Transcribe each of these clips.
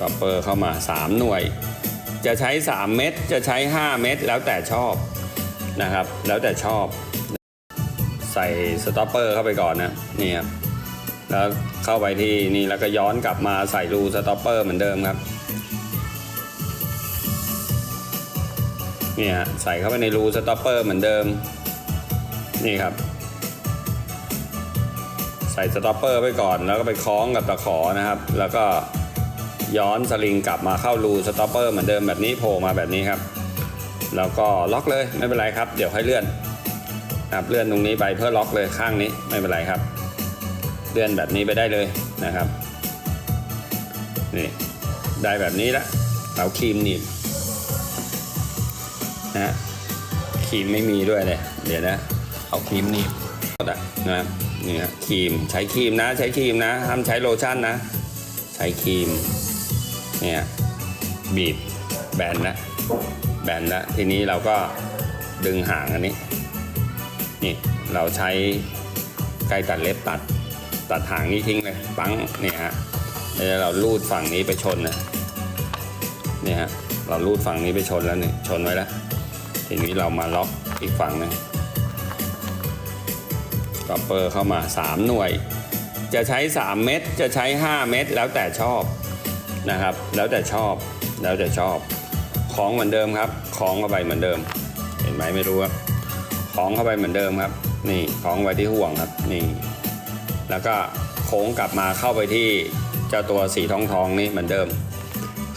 ก็เปอร์เข้ามา 3 หน่วย จะใช้ 3 เม็ดจะใช้ 5 เม็ดแล้วแต่ชอบนะครับ แล้วแต่ชอบ ใส่สต็อปเปอร์เข้าไปก่อนนะนี่ครับแล้วเข้าไปที่นี่แล้วก็ย้อนกลับมาใส่รูสต็อปเปอร์เหมือนเดิมครับนี่ฮะใส่เข้าไปในรูสต็อปเปอร์เหมือนเดิม นี่ครับ ใส่สต็อปเปอร์ไปก่อนแล้วก็ไปคล้องกับตะขอนะครับ แล้วก็ ย้อนสลิงกลับมาเข้ารูสต็อปเปอร์เหมือนเดิมแบบนี้โผล่มาแบบนี้ครับ แล้วก็ล็อกเลยไม่เป็นไรครับ เดี๋ยวค่อยเลื่อนนะครับเลื่อนตรงนี้ไปเพื่อล็อกเลยข้างนี้ไม่เป็นไรครับ เลื่อนแบบนี้ไปได้เลยนะครับนี่ได้แบบนี้ละเอาครีมหนีบนะครีมไม่มีด้วยเลยเดี๋ยวนะ เอาครีมหนีบหมดอะนะนี่ฮะครีมใช้ครีมนะ ใช้ครีมนะห้ามใช้โลชั่นนะ ใช้ครีม เนี่ยบีบแบนนะแบนแล้วทีนี้เราก็ดึงหางอันนี้นี่เราใช้ไกรตัดเล็บตัดตัดหางนี้ทิ้งเลยปังเนี่ยฮะแล้วเราลูดฝั่งนี้ไปชนนะเนี่ยฮะเราลูดฝั่งนี้ไปชนแล้วนี่ชนไว้แล้วทีนี้เรามาล็อกอีกฝั่งหนึงก็เปอร์เข้ามา 3 หน่วย จะใช้ 3 เม็ดจะใช้ 5 เม็ดแล้วแต่ชอบ นะครับ แล้วแต่ชอบแล้วแต่ชอบคล้องเหมือนเดิมครับคล้องเข้าไปเหมือนเดิม เห็นไหมไม่รู้ครับคล้องเข้าไปเหมือนเดิมครับ นี่คล้องไว้ที่ห่วงครับนี่ แล้วก็โค้งกลับมาเข้าไปที่เจ้าตัวสีทองทองนี่เหมือนเดิม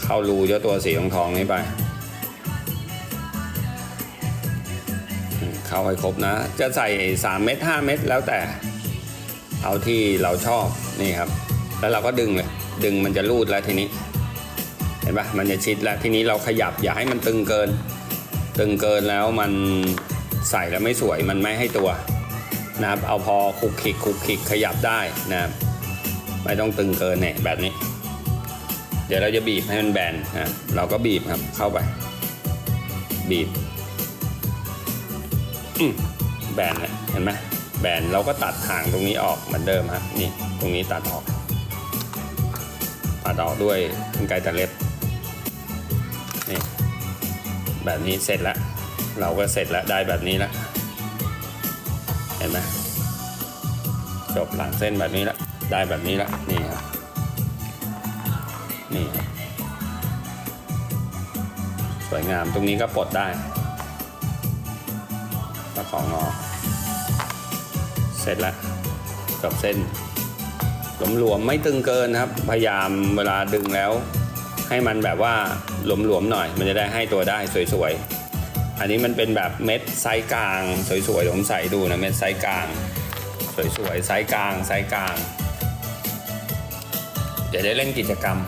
เข้ารูเจ้าตัวสีทองทองนี้ไปเข้าให้ครบนะ จะใส่ 3 เม็ด5เม็ดแล้วแต่เอาที่เราชอบนี่ครับ แล้วเราก็ดึงเลย ดึงมันจะรูดแล้วทีนี้ เห็นปะมันจะชิดแล้วทีนี้เราขยับอย่าให้มันตึงเกิน ตึงเกินแล้วมันใส่แล้วไม่สวยมันไม่ให้ตัวนะครับเอาพอคลุกคลิกคลุกคลิกขยับได้นะครับไม่ต้องตึงเกินเนี่ยแบบนี้ เดี๋ยวเราจะบีบให้มันแบนนะเราก็บีบครับเข้าไป บีบอืมแบนเลยเห็นไหมแบนเราก็ตัดหางตรงนี้ออกเหมือนเดิมฮะนี่ตรงนี้ตัดออก ตัดออกด้วยกรรไกรตัดเล็บนี่แบบนี้เสร็จแล้ว เราก็เสร็จแล้วได้แบบนี้แล้วเห็นไหมจบหลังเส้นแบบนี้แล้วได้แบบนี้แล้วนี่ครับนี่ครับสวยงามตรงนี้ก็ปลดได้ตะของงอ เสร็จแล้วจบเส้น หลวมๆไม่ตึงเกินครับ พยายามเวลาดึงแล้ว ให้มันแบบว่าหลวมๆหน่อย มันจะได้ให้ตัวได้สวยๆ อันนี้มันเป็นแบบเม็ดไซส์กลางสวยๆผมใส่ดูนะเม็ดไซส์กลาง สวยๆไซส์กลางไซส์กลาง เดี๋ยวได้เล่นกิจกรรม